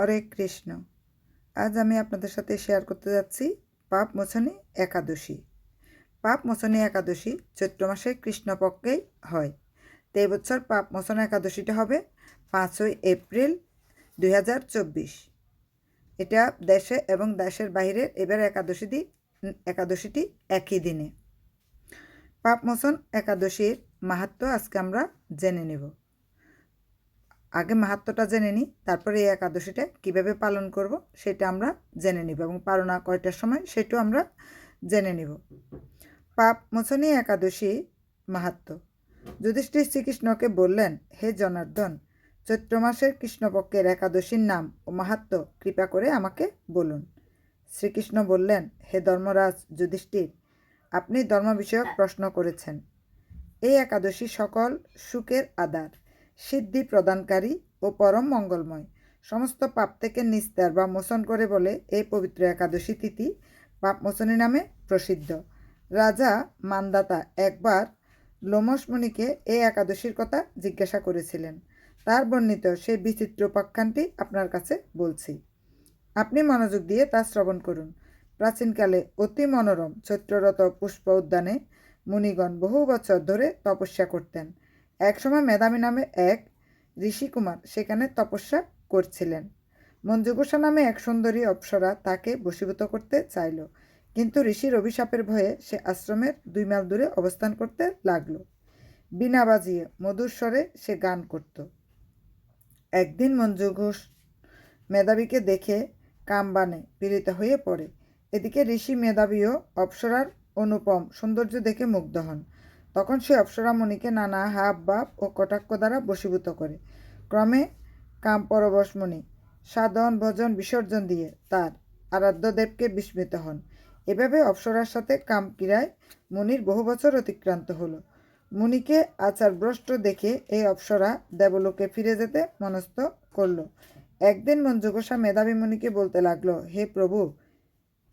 হরে কৃষ্ণ। আজ আমি আপনাদের সাথে শেয়ার করতে যাচ্ছি পাপ মোচনী একাদশী। পাপ মোচনী একাদশী চৈত্র মাসে কৃষ্ণপক্ষেই হয়। তো বছর পাপ মোচন একাদশীটা হবে পাঁচই এপ্রিল দুই হাজার চব্বিশ। এটা দেশে এবং দেশের বাইরে এবার একাদশী দি একাদশীটি একই দিনে। পাপ মোচন একাদশীর মাহাত্ম আজকে আমরা জেনে নেব। আগে মাহাত্মটা জেনে নিই, তারপরে এই একাদশীটা কীভাবে পালন করব সেটা আমরা জেনে নিব এবং পালনা কয়টার সময় সেটাও আমরা জেনে নিব। পাপ মোচনী একাদশী মাহাত্ম। যুধিষ্ঠির শ্রীকৃষ্ণকে বললেন, হে জনার্দন, চৈত্র মাসের কৃষ্ণপক্ষের একাদশীর নাম ও মাহাত্ম কৃপা করে আমাকে বলুন। শ্রীকৃষ্ণ বললেন, হে ধর্মরাজ যুধিষ্ঠির, আপনি ধর্ম বিষয়ক প্রশ্ন করেছেন। এই একাদশী সকল সুখের আধার। সিদ্ধি প্রদানকারী ও পরম মঙ্গলময়। সমস্ত পাপ থেকে নিস্তার বা মোচন করে বলে এই পবিত্র একাদশী তিথি পাপ মোচনী নামে প্রসিদ্ধ। রাজা মানদাতা একবার লোমসমণিকে এই একাদশীর কথা জিজ্ঞাসা করেছিলেন। তার বর্ণিত সেই বিচিত্র উপাখ্যানটি আপনার কাছে বলছি। আপনি মনোযোগ দিয়ে তা শ্রবণ করুন। প্রাচীনকালে অতি মনোরম চৈত্ররত পুষ্প উদ্যানে মুনিগণ বহু বছর ধরে তপস্যা করতেন। একসময় মেধাবী নামে এক ঋষিকুমার সেখানে তপস্যা করছিলেন। মঞ্জুগোসা নামে এক সুন্দরী অপ্সরা তাকে বশীভূত করতে চাইল, কিন্তু ঋষির অভিশাপের ভয়ে সে আশ্রমের দুই মাইল দূরে অবস্থান করতে লাগল। বিনা বাজিয়ে মধুর স্বরে সে গান করত। একদিন মঞ্জু ঘোষ মেধাবীকে দেখে কামবানে পীড়িত হয়ে পড়ে। এদিকে ঋষি মেধাবীও অপ্সরার অনুপম সৌন্দর্য দেখে মুগ্ধ হন। তখন সে অপ্সরামণিকে নানা হাব বাপ ও কটাক্ষ দ্বারা বশীভূত করে। ক্রমে কাম পরবশমণি সাধন, ভজন, বিসর্জন দিয়ে তার আরাধ্য দেবকে বিস্মিত হন। এভাবে অপ্সরার সাথে কাম ক্রীড়ায় মুনির বহু বছর অতিক্রান্ত হলো। মুনিকে আচারভ্রষ্ট দেখে এই অপ্সরা দেবলোকে ফিরে যেতে মনস্থ করল। একদিন মঞ্জুগোসা মেধাবী মুনিকে বলতে লাগল, হে প্রভু,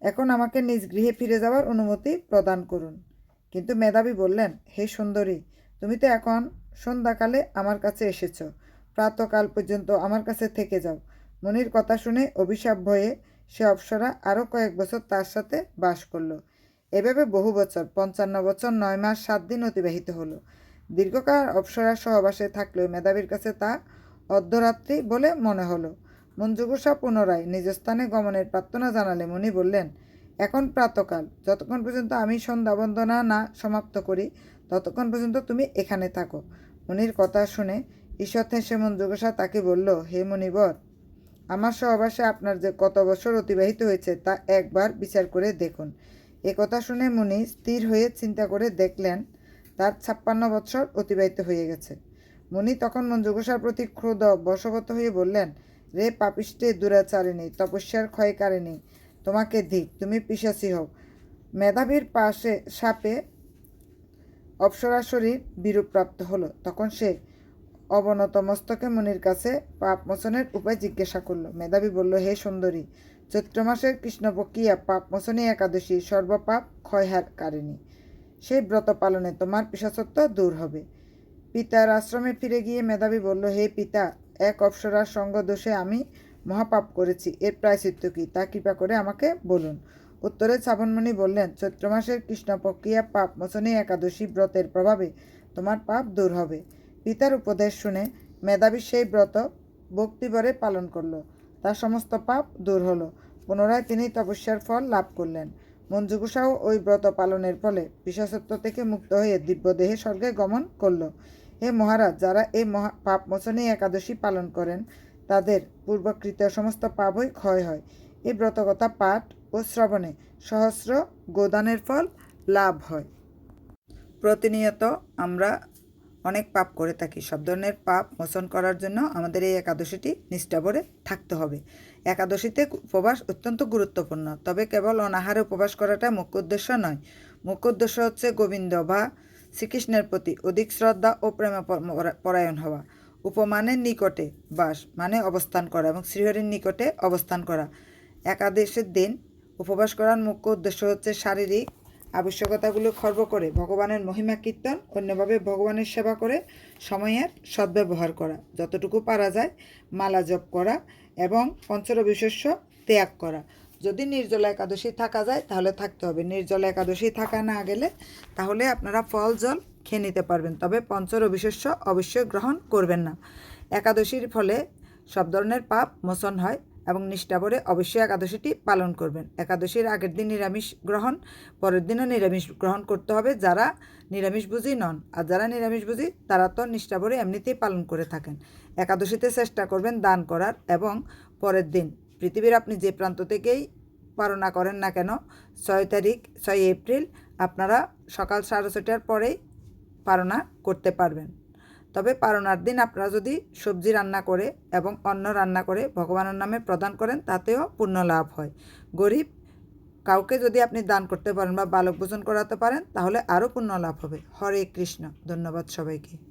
এখন আমাকে নিজ গৃহে ফিরে যাওয়ার অনুমতি প্রদান করুন। কিন্তু মেধাবী বললেন, হে সুন্দরী, তুমি তো এখন সন্ধ্যাকালে আমার কাছে এসেছ। প্রাতকাল পর্যন্ত আমার কাছে থেকে যাও। মনির কথা শুনে অভিশাপ ভয়ে সে অপ্সরা আরও কয়েক বছর তার সাথে বাস করল। এভাবে বহু বছর, পঞ্চান্ন বছর, নয় মাস, সাত দিন অতিবাহিত হলো। দীর্ঘকাল অপ্সরার সহবাসে থাকলেও মেধাবীর কাছে তা অর্ধরাত্রি বলে মনে হলো। মঞ্জুগুসা পুনরায় নিজ স্থানে গমনের প্রার্থনা জানালে মুনি বললেন এখন প্রাতকাল। যতক্ষণ পর্যন্ত আমি সন্ধ্যা বন্দনা না সমাপ্ত করি, ততক্ষণ পর্যন্ত তুমি এখানে থাকো। মুনির কথা শুনে ঈশ্বর সে মঞ্জুগোসা তাকে বলল, হে মুনিবর, আমার সহবাসে আপনার যে কত বছর অতিবাহিত হয়েছে তা একবার বিচার করে দেখুন। এ কথা শুনে মুনি স্থির হয়ে চিন্তা করে দেখলেন, তার ছাপ্পান্ন বছর অতিবাহিত হয়ে গেছে। মুনি তখন মঞ্জুগোসার প্রতি ক্রোধ বশগত হয়ে বললেন, রে পাপিষ্টে দুরাচারিণী, তপস্যার ক্ষয়কারিণী তোমাকে ধিক তুমি পিসাসী হও। মেধাবীর পাশে সাপে অপ্সরা শরীর বিরূপপ্রাপ্ত হলো। তখন সে অবনত মস্তকে মুনির কাছে পাপ মোচনের উপায় জিজ্ঞাসা করল। মেধাবী বলল, হে সুন্দরী, চৈত্র মাসের কৃষ্ণপক্ষিয়া পাপ মোচনী একাদশী সর্বপাপ ক্ষয়হারকারিণী সেই ব্রত পালনে তোমার পিসাচত্ব দূর হবে। পিতার আশ্রমে ফিরে গিয়ে মেধাবী বলল, হে পিতা, এক অপ্সরার সঙ্গ দোষে আমি মহাপাপ করেছি, এর প্রায়চিত্ত কি? তা কৃপা করে আমাকে বলুন। উত্তরে শ্রাবণমণি বললেন, চৈত্র মাসের কৃষ্ণপক্ষিয়া পাপ মোচনী একাদশী ব্রতের প্রভাবে তোমার পাপ দূর হবে। পিতার উপদেশ শুনে মেধাবী সেই ব্রত ভক্তিভরে পালন করল। তার সমস্ত পাপ দূর হলো। পুনরায় তিনি তপস্যার ফল লাভ করলেন। মঞ্জুগুসাও ওই ব্রত পালনের ফলে পিসাসত্ব থেকে মুক্ত হয়ে দিব্যদেহে স্বর্গে গমন করল। হে মহারাজ, যারা এই মহা, পাপ মোচনী একাদশী পালন করেন তাদের পূর্বকৃত সমস্ত পাপই ক্ষয় হয়। এই ব্রতকথা পাঠ ও শ্রবণে সহস্র গোদানের ফল লাভ হয়। প্রতিনিয়ত আমরা অনেক পাপ করে থাকি। সব ধরনের পাপ মোচন করার জন্য আমাদের এই একাদশীটি নিষ্ঠা ভরে থাকতে হবে। একাদশীতে উপবাস অত্যন্ত গুরুত্বপূর্ণ। তবে কেবল অনাহারে উপবাস করাটা মুখ্য উদ্দেশ্য নয়। মুখ্য উদ্দেশ্য হচ্ছে গোবিন্দ বা শ্রীকৃষ্ণের প্রতি অধিক শ্রদ্ধা ও প্রেমে পরায়ণ হওয়া। উপমানের নিকটে বাস মানে অবস্থান করা এবং শ্রীহরির নিকটে অবস্থান করা। একাদশের দিন উপবাস করার মুখ্য উদ্দেশ্য হচ্ছে শারীরিক আবশ্যকতাগুলো খর্ব করে, ভগবানের মহিমা কীর্তন, অন্যভাবে ভগবানের সেবা করে, সময়ের সদ্ব্যবহার করা। যতটুকু পারা যায়, মালা জপ করা এবং পঞ্চর পঞ্চরবিশস্য ত্যাগ করা। যদি নির্জলা একাদশী থাকা যায়, তাহলে থাকতে হবে। নির্জলা একাদশী থাকা না গেলে তাহলে আপনারা ফল জল খেয়ে নিতে পারবেন। তবে পঞ্চরবিশস্য অবশ্যই গ্রহণ করবেন না। একাদশীর ফলে সব ধরনের পাপ মোচন হয় এবং নিষ্ঠা ভরে অবশ্যই একাদশীটি পালন করবেন। একাদশীর আগের দিন নিরামিষ গ্রহণ, পরের দিনও নিরামিষ গ্রহণ করতে হবে যারা নিরামিষভোজী নন। আর যারা নিরামিষভোজী তারা তো নিষ্ঠা ভরে এমনিতেই পালন করে থাকেন। একাদশীতে চেষ্টা করবেন দান করার এবং পরের দিন পৃথিবীর আপনি যে প্রান্ত থেকেই পালনা করেন না কেন, ছয় তারিখ, ছয় এপ্রিল আপনারা সকাল সাড়ে ছটার পরেই পালনা করতে পারবেন। তবে পারনার দিন আপনারা যদি সবজি রান্না করে এবং অন্ন রান্না করে ভগবানের নামে প্রদান করেন, তাতেও পূর্ণ লাভ হয়। গরিব কাউকে যদি আপনি দান করতে পারেন বা বালক ভোজন করাতে পারেন, তাহলে আরও পুণ্য লাভ হবে। হরে কৃষ্ণ। ধন্যবাদ সবাইকে।